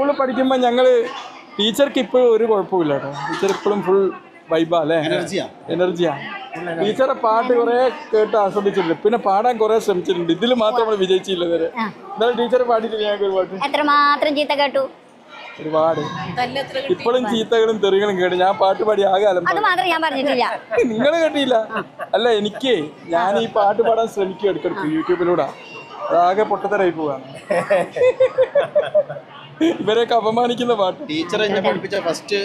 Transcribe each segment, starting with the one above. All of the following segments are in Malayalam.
സ്കൂളിൽ പഠിക്കുമ്പോൾ ഞങ്ങൾ ടീച്ചർക്ക് ഇപ്പോഴും ഒരു കുഴപ്പമില്ല കേട്ടോ. ടീച്ചർ ഇപ്പോഴും ഫുൾ വൈബാ അല്ലേ? എനർജിയാ എനർജിയാ ടീച്ചറെ പാട്ട് കുറെ കേട്ട് ആസ്വദിച്ചിട്ടുണ്ട്. പിന്നെ പാടാൻ കുറെ ശ്രമിച്ചിട്ടുണ്ട്. ഇതിൽ മാത്രം നമ്മൾ വിജയിച്ചില്ല ഇതുവരെ. എന്നാലും ടീച്ചർ പാടിയിട്ടില്ല ഞങ്ങൾക്ക് ഒരു പാട്ട്. എത്രമാത്രം ചീത്ത കേട്ടു? ഒരുപാട്. ഇപ്പോഴും ചീത്തകളും തെറികളും കേട്ട് ഞാൻ പാട്ട് പാടി ആകെ അലമ്പ. ഞാൻ പറഞ്ഞിട്ടില്ല. നിങ്ങൾ കേട്ടില്ല. അല്ല എനിക്ക് ഞാൻ ഈ പാട്ട് പാടാൻ ശ്രമിക്കും ഇടയ്ക്കിടയ്ക്ക് യൂട്യൂബിലൂടെ. അതാകെ പൊട്ടത്തരായി പോവാണ് ഇവരെയൊക്കെ അപമാനിക്കുന്ന പാട്ട്. ടീച്ചർ എന്നെ പഠിപ്പിച്ച ഫസ്റ്റ്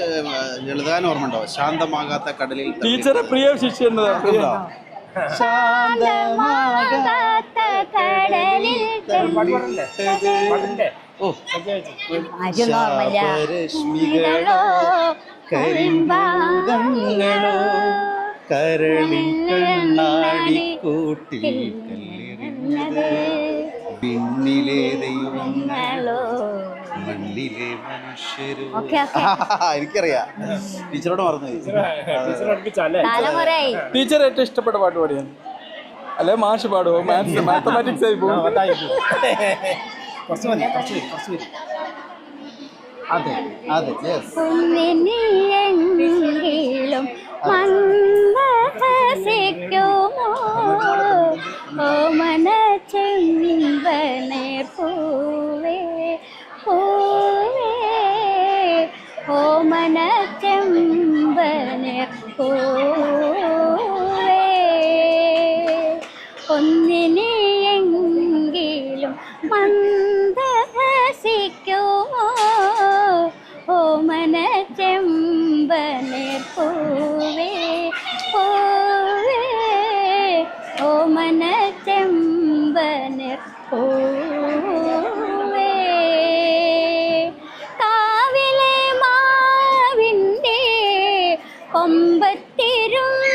ലളിതാൻ ഓർമ്മ ഉണ്ടോ? ശാന്തമാകാത്ത കടലിൽ. ടീച്ചറെ പ്രിയ ശിഷ്യ ശാന്തമാകാത്ത കടലിൽ കരിമ്പൂതങ്ങളോ കരളിൽ കല്ലെറിഞ്ഞത് പിന്നിലെ ദൈവങ്ങളോ മണ്ണിലെ മനുഷ്യരോ? Okay okay. എനിക്കറിയാം. ടീച്ചറോട് മറന്നു ടീച്ചർ ഏറ്റവും ഇഷ്ടപ്പെട്ട പാട്ട് പാടിയാണ് അല്ലെ മാഷ് പാടുവോ? മാത്സ് മാത്തമാറ്റിക്സ് ആയി പോകും. അതെ അതെ യെസ് ഓമന ചെമ്പനെ പൂവേ ഒന്നിനെയെങ്കിലും മന്ദഹസിക്കുമോ ഓമന ചെമ്പനെ പൂവേ. ഓ ചെമ്പനെ പൂവേ കൊമ്പത്തിരുന്നിതാ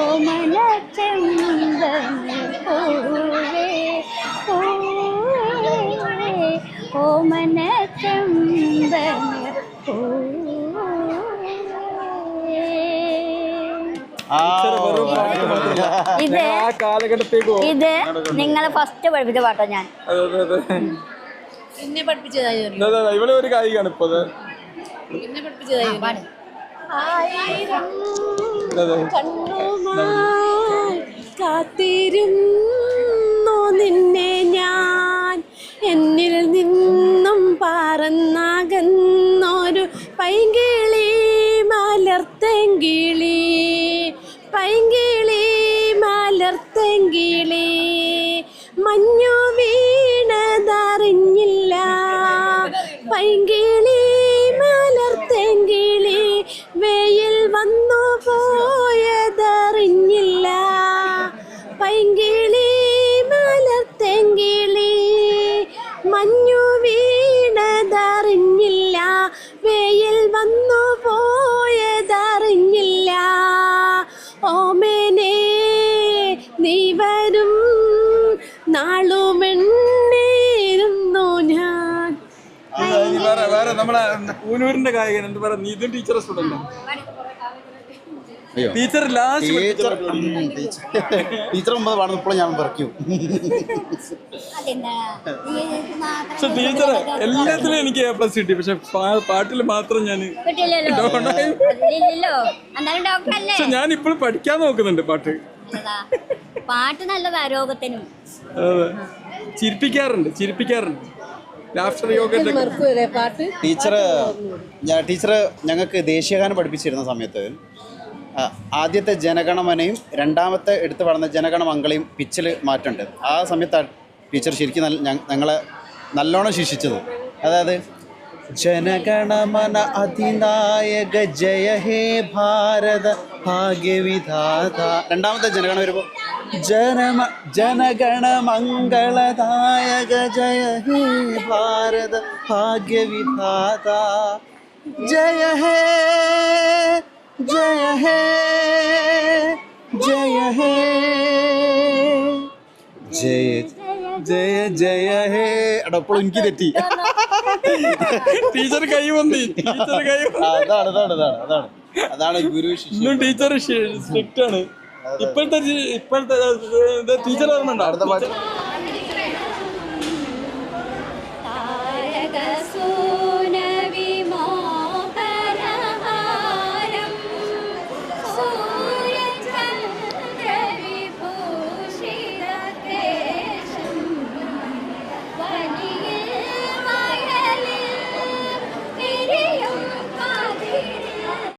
ഓമന ചെമ്പന പൂവേ പൂവേ ഓമന ചെമ്പന ഇത് ഇത് നിങ്ങളെ ഫസ്റ്റ് പഠിപ്പിച്ച പാട്ടോ ഞാൻ എന്നെ പഠിപ്പിച്ചതായിരുന്നു ഇവൾ ഒരു കായികയാണ് ഇപ്പൊ എന്നെ പഠിപ്പിച്ചതായിരുന്നു അതെ, കണ്ണുമായി കാത്തിരുന്നു നിന്നെ ഞാൻ. എന്നിൽ നിന്നും പറന്നകന്നൊരു പൈങ്കിളി മലർത്തെങ്കിളി. പൈങ്കിളി മലർത്തെങ്കിളി. മഞ്ഞു വീണതറിഞ്ഞില്ല. പൈങ്കിളി മലർത്തെങ്കിളി. വെയിൽ വന്നു വന്നു പോയതറിഞ്ഞില്ല. ഓമേനെ നീ വരും. നാളുമെണ്ണേരുന്നു ഞാൻ. വേറെ വേറെ നമ്മളെ പൂനൂരിന്റെ കായികൻ എന്താ പറയാ നീതും ടീച്ചറെ student teacher last teacher teacher teacher മുമ്പ് പാടുന്ന ഇപ്പോൾ ഞാൻ പറയും അതെന്താ നീ ഇത് മാത്രം പക്ഷെ ടീച്ചർ എല്ലാത്തിലും എനിക്ക് എ പ്ലസ് കിട്ടി. പക്ഷെ പാട്ടിൽ മാത്രം ഞാൻ പക്ഷെ ഞാൻ ഇപ്പോഴും പഠിക്കാൻ നോക്കുന്നുണ്ട് പാട്ട്. പാട്ട് നല്ല രോഗത്തിനും അതെ. ചിരിപ്പിക്കാറുണ്ട് ചിരിപ്പിക്കാറുണ്ട്. ടീച്ചർ ഞാൻ ടീച്ചർ ഞങ്ങൾക്ക് ദേശീയഗാനം പഠിപ്പിച്ചിരുന്ന സമയത്ത് ആദ്യത്തെ ജനഗണമനയും രണ്ടാമത്തെ എടുത്ത് വളർന്ന ജനഗണമംഗളയും പിച്ചിൽ മാറ്റുണ്ട് ആ സമയത്താണ് ടീച്ചർ ശരിക്കും നല്ല ഞങ്ങളെ നല്ലോണം ശിക്ഷിച്ചത്. അതായത് ജനഗണമന അതിനായക ജയ ഹേ ഭാരത ഭാഗ്യവിധാത. രണ്ടാമത്തെ ജനഗണം വരുമ്പോൾ ജനമ ജനഗണമംഗളദായക ജയ ഹേ ഭാരത ഭാഗ്യവിധാത. ജയ ഹേ ജയ ഹേ ജയ ഹേ ജയ ജയ ജയ ഹേ അടപ്പോൾ എനിക്ക് തെറ്റി. ടീച്ചർ കൈ വന്നി ടീച്ചർ കൈ അതാണ് അതാണ് അതാണ് അതാണ്. അതാണ് ഗുരു ശിഷ്യ. ഇന്നും ടീച്ചർ സ്ട്രിക്റ്റ് ആണ്. ഇപ്പോഴത്തെ ഇപ്പോഴത്തെ ടീച്ചർ ഓർമ്മ അടുത്ത പാട്ട്.